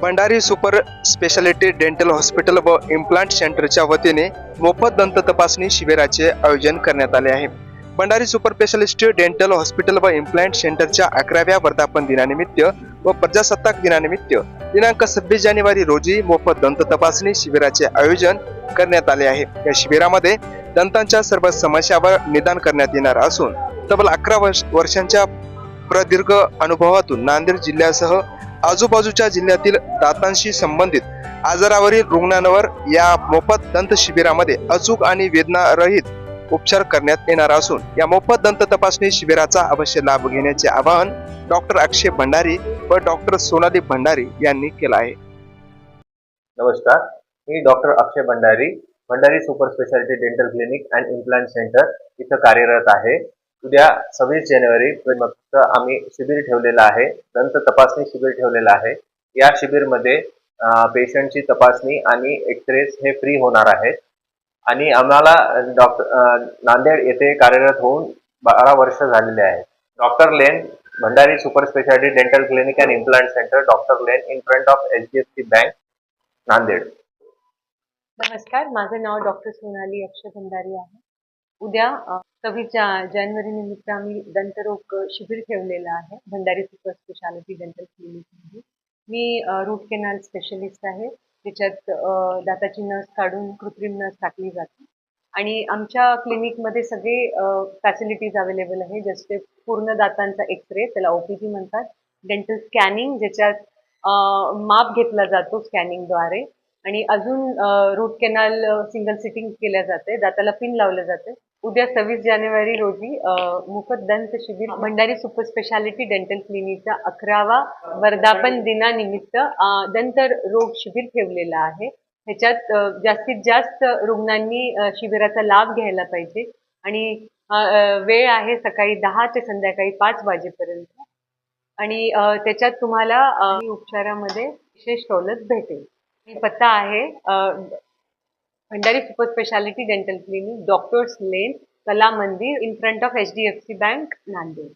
Bhandari super speciality dental hospital व implant सेंटरच्या वतीने मोफत दंत तपासणी शिबिराचे आयोजन करण्यात आले आहे. Bhandari super specialist dental hospital व इम्प्लांट सेंटरच्या अकराव्या वर्धापन दिनानिमित्त व प्रजासत्ताक दिनानिमित्त दिनांक सव्वीस जानेवारी रोजी मोफत दंत तपासणी शिबिराचे आयोजन करण्यात आले आहे. या शिबिरामध्ये दंतांच्या सर्व समस्यावर निदान करण्यात येणार असून तब्बल अकरा वर्ष वर्षांच्या प्रदीर्घ अनुभवातून नांदेड जिल्ह्यासह आजूबाजूच्या जिल्ह्यातील दातांशी संबंधित आजारावरील रुग्णांवर या मोफत दंत शिबिरामध्ये अचूक आणि वेदनारहित उपचार करण्यात येणार असून या मोफत दंत तपासणी शिबिराचा अवश्य लाभ घेण्याचे आवाहन डॉक्टर अक्षय भंडारी व डॉक्टर सोनाली भंडारी यांनी केलं आहे. नमस्कार मी doctor Akshay Bhandari Bhandari super speciality dental clinic and implant centre इथं कार्यरत आहे. उद्या सव्वीस जानेवारी फक्त आम्ही शिबिर ठेवलेलं आहे. दंत तपासणी शिबिर ठेवलेलं आहे. या शिबिरमध्ये पेशंटची तपासणी आणि एक्सरेज हे फ्री होणार आहेत. आणि आम्हाला डॉक्टर नांदेड येथे कार्यरत होऊन बारा वर्ष झालेले आहेत. Doctor lane Bhandari super speciality dental clinic and implant centre doctor lane in front of H D F C bank Nanded. नमस्कार माझं नाव डॉक्टर सोनाली अक्षय भंडारी आहे. उद्या सव्वीस जानेवारी निमित्त आम्ही दंतरोग शिबिर ठेवलेलं आहे. भंडारी सुपर स्पेशालिटी डेंटल क्लिनिकमध्ये मी रूट केनाल स्पेशलिस्ट आहे. त्याच्यात दाताची नस काढून कृत्रिम नस टाकली जाते. आणि आमच्या क्लिनिकमध्ये सगळे फॅसिलिटीज अवेलेबल आहे. जसे पूर्ण दातांचा एक्सरे त्याला ओपीजी म्हणतात. डेंटल स्कॅनिंग ज्याच्यात माप घेतला जातो स्कॅनिंगद्वारे. आणि अजून रूट केनाल सिंगल सिटिंग केल्या जाते. दाताला पिन लावलं जाते. उद्या सव्वीस जानेवारी रोजी अ, मोफत दंत शिबिर भंडारी सुपर स्पेशालिटी डेंटल क्लिनिकचा अकरावा वर्धापन दिनानिमित्त अ, दंत रोग शिबिर ठेवलेला आहे. ह्याच्यात जास्तीत जास्त रुग्णांनी शिबिराचा लाभ घ्यायला पाहिजे. आणि वेळ आहे सकाळी दहा ते संध्याकाळी पाच वाजेपर्यंत. आणि त्याच्यात तुम्हाला उपचारामध्ये विशेष सवलत भेटेल. पत्ता आहे Bhandari super speciality dental clinic doctors lane Kala Mandir in front of H D F C bank Nanded.